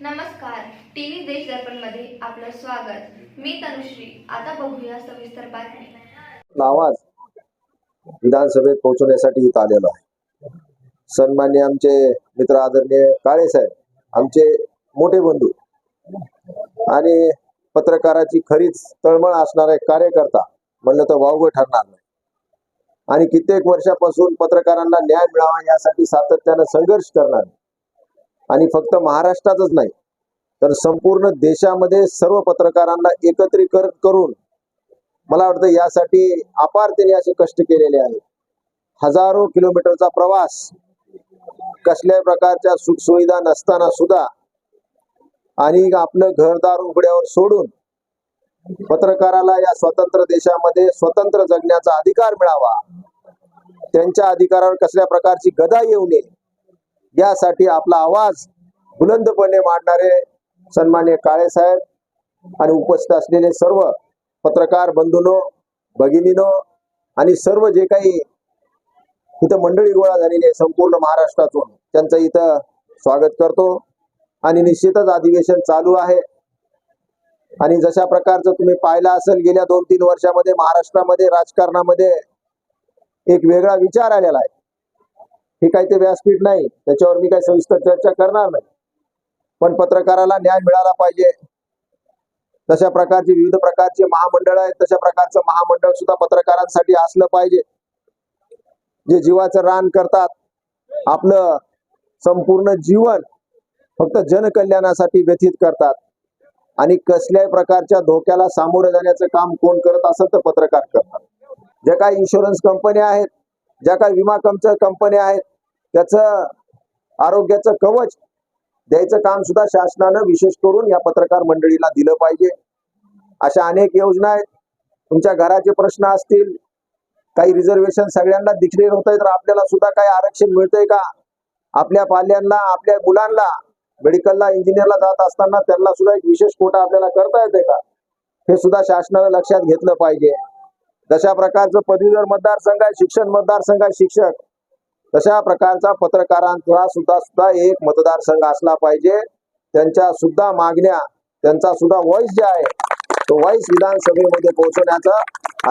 नमस्कार. टीव्ही देश दर्पणमध्ये आपलं स्वागत. मी तनुश्री. आता बघूया सविस्तर बातमी आवाज विधानसभेत पोहोचवण्यासाठी इथं आलेलो आहे. सन्मान्य आमचे मित्र आदरणीय काळे साहेब आमचे मोठे बंधू आणि पत्रकाराची खरीच तळमळ असणारे कार्यकर्ता म्हणलं तर वावगं ठरणार नाही. आणि कित्येक वर्षापासून पत्रकारांना न्याय मिळावा यासाठी सातत्यानं संघर्ष करणार आणि फक्त महाराष्ट्रातच नाही तर संपूर्ण देशामध्ये सर्व पत्रकारांना एकत्रीकरण करून मला वाटतं यासाठी अपार त्यांनी असे कष्ट केलेले आहेत. हजारो किलोमीटरचा प्रवास कसल्याही प्रकारच्या सुखसुविधा नसताना सुद्धा आणि आपलं घरदार उघड्यावर सोडून पत्रकाराला या स्वतंत्र देशामध्ये स्वतंत्र जगण्याचा अधिकार मिळावा त्यांच्या अधिकारावर कसल्या प्रकारची गदा येऊ नये यासाठी आपला आवाज बुलंदपणे मांडणारे सन्मान्य काळे साहेब आणि उपस्थित असलेले सर्व पत्रकार बंधूनो भगिनीनो आणि सर्व जे काही इथं मंडळी गोळा झालेली आहे संपूर्ण महाराष्ट्रातून त्यांचं इथं स्वागत करतो. आणि निश्चितच अधिवेशन चालू आहे. आणि जशा प्रकारचं तुम्ही पाहिलं असेल गेल्या दोन तीन वर्षामध्ये महाराष्ट्रामध्ये राजकारणामध्ये एक वेगळा विचार आलेला आहे. हे काही ते व्यासपीठ नाही. त्याच्यावर मी काही सविस्तर चर्चा करणार नाही. पण पत्रकाराला न्याय मिळाला पाहिजे. तशा प्रकारचे विविध प्रकारचे महामंडळ आहेत. तशा प्रकारचं महामंडळ सुद्धा पत्रकारांसाठी असलं पाहिजे. जे जीवाचं रान करतात. आपलं संपूर्ण जीवन फक्त जनकल्याणासाठी व्यतीत करतात. आणि कसल्याही प्रकारच्या धोक्याला सामोरं जाण्याचं काम कोण करत असेल तर पत्रकार करतात. ज्या काही इन्शुरन्स कंपन्या आहेत ज्या काही विमा कंपन्या आहेत त्याचं आरोग्याचं कवच द्यायचं काम सुद्धा शासनानं विशेष करून या पत्रकार मंडळीला दिलं पाहिजे. अशा अनेक योजना आहेत. तुमच्या घराचे प्रश्न असतील काही रिझर्वेशन सगळ्यांना डिक्लेअर होत आहे तर आपल्याला सुद्धा काही आरक्षण मिळतंय का? आपल्या पाल्यांना आपल्या मुलांना मेडिकलला इंजिनियरला जात असताना त्यांना सुद्धा एक विशेष कोटा आपल्याला करता येते का? हे सुद्धा शासनानं लक्षात घेतलं पाहिजे. तशा प्रकारचं पदवीधर मतदारसंघ आहे शिक्षण मतदारसंघ आहे शिक्षक. तशा प्रकारचा पत्रकारांचा सुद्धा सुद्धा एक मतदारसंघ असला पाहिजे. त्यांच्या सुद्धा मागण्या त्यांचा सुद्धा व्हॉइस जे आहे तो व्हॉइस विधानसभेमध्ये पोहोचण्याचा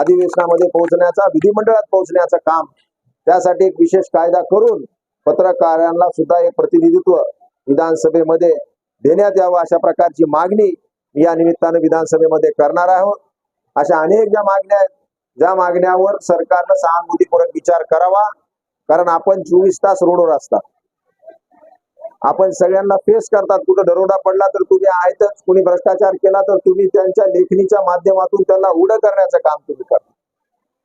अधिवेशनामध्ये पोहोचण्याचा विधिमंडळात पोहोचण्याचं काम त्यासाठी एक विशेष कायदा करून पत्रकारांना सुद्धा एक प्रतिनिधित्व विधानसभेमध्ये देण्यात यावं अशा प्रकारची मागणी मी या निमित्तानं विधानसभेमध्ये करणार आहोत. अशा अनेक ज्या मागण्या आहेत ज्या मागण्यावर सरकारनं सहानुभूतीपूर्वक विचार करावा. कारण आपण चोवीस तास रोडवर असतात. आपण सगळ्यांना फेस करतात. कुठं दरोडा पडला तर तुम्ही आहेतच. कुणी भ्रष्टाचार केला तर तुम्ही त्यांच्या लेखणीच्या माध्यमातून त्यांना उडं करण्याचं काम तुम्ही करता.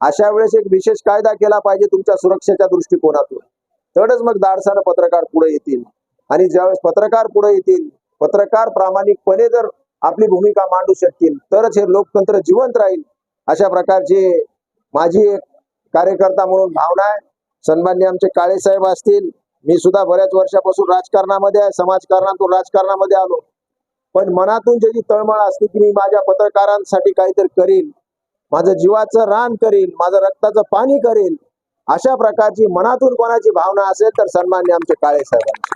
अशा वेळेस एक विशेष कायदा केला पाहिजे तुमच्या सुरक्षेच्या दृष्टिकोनातून. तरच मग दाडसानं पत्रकार पुढे येतील. आणि ज्यावेळेस पत्रकार पुढे येतील पत्रकार प्रामाणिकपणे जर आपली भूमिका मांडू शकतील तरच हे लोकतंत्र जिवंत राहील. अशा प्रकारची माझी एक कार्यकर्ता म्हणून भावना आहे. सन्मान्य आमचे काळे साहेब असतील मी सुद्धा बऱ्याच वर्षापासून राजकारणामध्ये आहे समाजकारणातून राजकारणामध्ये आलो. पण मनातून ज्याची तळमळ असते की मी माझ्या पत्रकारांसाठी काहीतरी करील माझं जीवाचं रान करील माझं रक्ताचं पाणी करील अशा प्रकारची मनातून कोणाची भावना असेल तर सन्मान्य आमचे काळे साहेबांची.